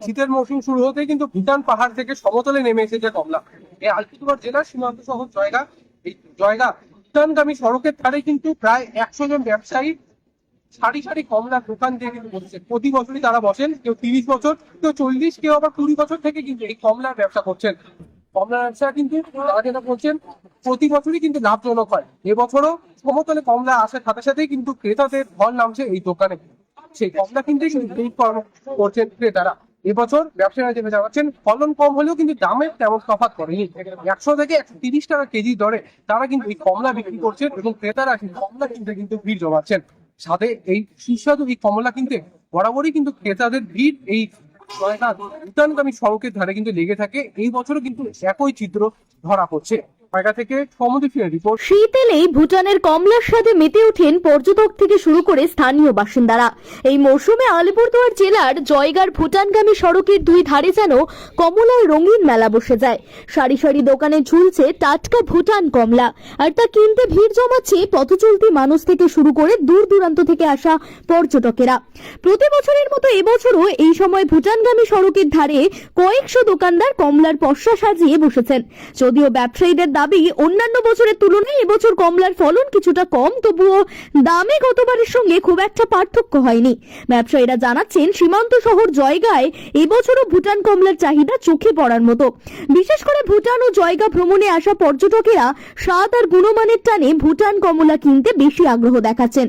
শীতের মৌসুম শুরু হতে কিন্তু ভুটান পাহাড় থেকে সমতলে নেমে এসেছে কমলা। এই আলিপুরদুয়ার জেলার সীমান্ত শহর জয়গা। এই জয়গা ভুটানগামী সড়কের ধারে কিন্তু প্রায় একশো জন ব্যবসায়ী সারি সারি কমলার দোকান দিয়ে কিন্তু বসছে প্রতি বছরই তারা বসেন, কেউ তিরিশ বছর, কেউ চল্লিশ, কেউ আবার কুড়ি বছর থেকে কিন্তু এই কমলার ব্যবসা করছেন। কমলার ব্যবসা কিন্তু তারা যেটা করছেন, প্রতি বছরই কিন্তু লাভজনক হয়। এবছরও সমতলে কমলা আসার সাথে সাথেই কিন্তু ক্রেতাদের ঢল নামছে এই দোকানে। সেই কমলা কিনতে কিন্তু করছেন ক্রেতারা। এবছর ব্যবসায়ীরা যেটা জানাচ্ছেন ফলন কম হলেও কিন্তু দামের তেমন তফাৎ করেনি। একশো থেকে একশো তিরিশ টাকা কেজি দরে তারা কিন্তু এই কমলা বিক্রি করছেন এবং ক্রেতারা কমলা কিনতে কিন্তু ভিড় জমাচ্ছেন। সাথে এই সুস্বাদু এই কমলা কিনতে বরাবরই কিন্তু ক্রেতাদের ভিড় এই ভুটানগামী সড়কের ধারে কিন্তু লেগে থাকে। এই বছরও কিন্তু একই চিত্র ধরা পড়ছে। জায়গা থেকে সমুদ্র রিপোর্ট শীত এলেই ভুটানের কমলার স্বাদে মেতে ওঠেন পর্যটক থেকে শুরু করে স্থানীয় বাসিন্দারা। এই মৌসুমে আলিপুরদুয়ার জেলার জয়গার ভুটানগামী সড়কের দুই ধারে যেন কমলার রঙিন মেলা বসে যায়। সারি সারি দোকানে ঝুলছে টাটকা ভুটান কমলা। আর তা কিনতে ভিড় জমাচ্ছে পথচলতি মানুষ থেকে শুরু করে দূর দূরান্ত থেকে আসা পর্যটকেরা। প্রতি বছরের মতো এবছরও এই সময় ভুটানগামী সড়কের ধারে কয়েকশো দোকানদার কমলার পশা সাজিয়ে বসেছেন। যদিও ব্যবসায়ীদের দাবি অন্যান্য বছরের তুলনায় এবছর কমলার ফলন কিছুটা কম, তবুও দামে গতবারের সঙ্গে খুব একটা পার্থক্য হয়নি। ব্যবসায়ীরা জানাচ্ছেন, সীমান্ত শহর জয়গায় এবছরও ভুটান কমলার চাহিদা চোখে পড়ার মতো। বিশেষ করে ভুটান ও জয়গা ভ্রমণে আসা পর্যটকেরা স্বাদ আর গুণমানের টানে ভুটান কমলা কিনতে বেশি আগ্রহ দেখাচ্ছেন।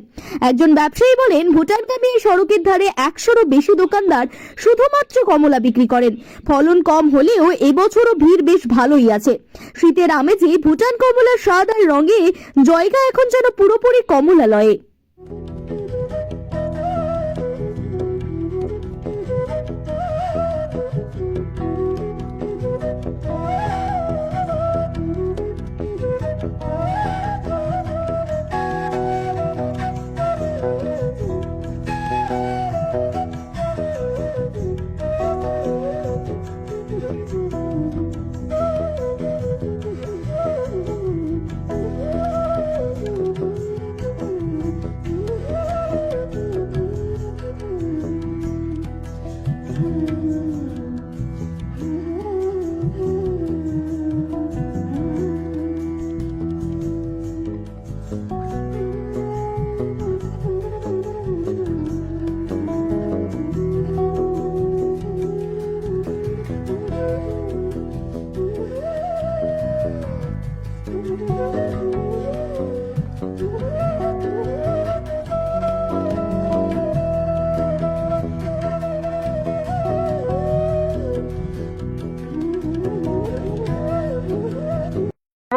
একজন ব্যবসায়ী বলেন ভুটানগামী এই সড়কের ধারে একশোরও বেশি দোকানদার শুধুমাত্র কমলা বিক্রি করেন। ফলন কম হলেও এবছরও ভিড় বেশ ভালোই আছে। শীতের আমেজে ভুটান কমলার স্বাদ আর রঙে জয়গা এখন যেন পুরোপুরি কমলালয়ে।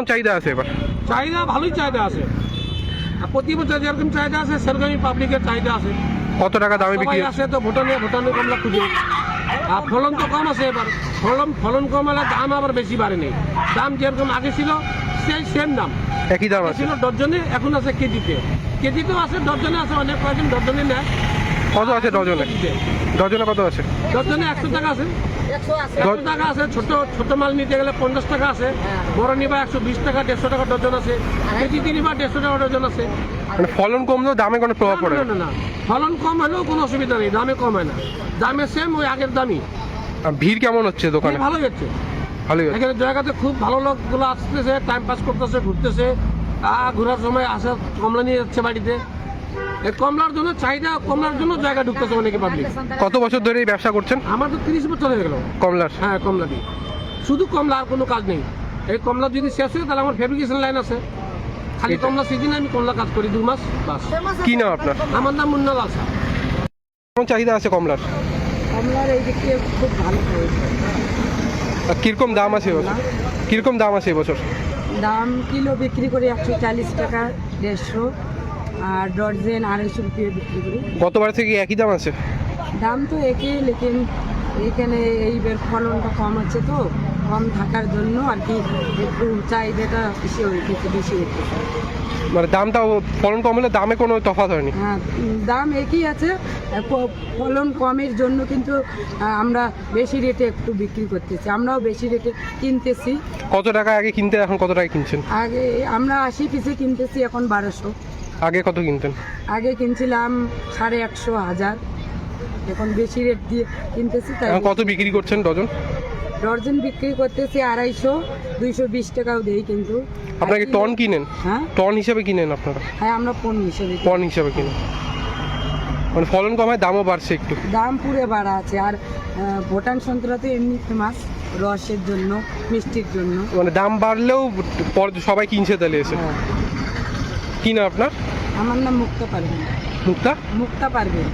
কেমন চাহিদা আছে এবার? চাহিদা ভালোই চাহিদা আছে। প্রতি বছর যেরকম চাহিদা আছে সেরকমই পাবলিকের চাহিদা আছে। কত টাকা দামে বিক্রি? আছে তো ভুটানে ভুটানে কমলা খুঁজে। আর ফলন তো কম আছে এবার। ফলন ফলন কম হলে দাম আবার বেশি বাড়ে নেই দাম যেরকম আগে ছিল সেই সেম দাম। একই দাম ছিল ডজনে এখন আছে কেজিতে। কেজিতেও আছে ডজনে আছে অনেক কয়েকজন ডজনে নেয়। কত আছে ডজনে। ডজনে কত আছে? ডজনে একশো টাকা আছে। একশো টাকা আছে ছোট ছোট মাল নিতে গেলে পঞ্চাশ টাকা আছে। বড় নিবা একশো বিশ টাকা দেড়শো টাকা ডজন আছে। কেজিতে নিবা দেড়শো টাকা ডজন আছে। মানে ফলন কমলেও দামে কোনো প্রভাব পড়ে না? ফলন কম হলেও কোনো অসুবিধা নেই দামে কম হয় না। দামে সেম ওই আগের দামই। ভিড় কেমন হচ্ছে দোকানে? ভালো যাচ্ছে ভালোই এখানে জায়গাতে খুব ভালো লোকগুলো আসতেছে টাইম পাস করতেছে ঘুরতেছে। ঘোরার সময় আসে কমলা নিয়ে যাচ্ছে বাড়িতে। কমলার জন্য চাহিদা কমলার জন্য জায়গা ঢুকতেছে অনেকে পাবলিক কত বছর ধরে এই ব্যবসা করছেন? আমার তো তিরিশ বছর হয়ে গেল। কমলার? হ্যাঁ কমলা দিয়ে। শুধু কমলা আর কোনো কাজ নেই। এই কমলা যদি শেষ হয় তাহলে আমার ফেব্রিকেশন লাইন আছে। খালি কমলা সিজনে আমি কমলা কাজ করি দু মাস বাস। কি নাম আপনার? আমার নাম মুন্না লাল। কেমন চাহিদা আছে কমলার? কমলার এই দিক থেকে খুব ভালো হয়েছে। কীরকম দাম আছে এবছর কীরকম দাম আছে এবছর দাম কিলো বিক্রি করি একশো চালিশ টাকা দেড়শো। আর ডর্জেন আড়াইশো রুপিয়ে বিক্রি করি। গতবার থেকে একই দাম আছে? দাম তো একই লেকিন এখানে এইবার ফলনটা কম আছে তো কম থাকার জন্য আর কি একটু চাহিদাটা বেশি হয়ে গেছে বেশি হচ্ছে মানে দামটা ফলন কম হলে দামে কোনো তফাৎ হয়নি? হ্যাঁ দাম একই আছে ফলন কমের জন্য কিন্তু আমরা বেশি রেটে একটু বিক্রি করতেছি আমরাও বেশি রেটে কিনতেছি। কত টাকা আগে কিনতে এখন কত টাকা কিনছেন? আগে আমরা আশি পিসে কিনতেছি এখন বারোশো। আগে কত কিনতেন? আগে কিনছিলাম সাড়ে একশো হাজার। এখন বেশি রেট দিয়ে কিনতেছি তাই কত বিক্রি করছেন ডজন? ডর্জন বিক্রি করতেছি আড়াইশো দুইশো বিশ টাকাও দেই কিন্তু। আপনাকে টন কিনেন? হ্যাঁ? টন হিসাবে কিনেন আপনারা? হ্যাঁ আমরা পণ হিসেবে। টন হিসেবে কিনেন। মানে ফলন কমায় দামও বাড়ছে একটু। দাম পুরে বাড়া আছে। আর ভুটান সন্তরা তো এমনি ফেমাস রসের জন্য মিষ্টির জন্য। মানে দাম বাড়লেও সবাই কিনছে তাহলে এসে। হ্যাঁ। কি না আপনার? আমার নাম মুক্তা পারবেন মুক্তা? মুক্তা পারবেন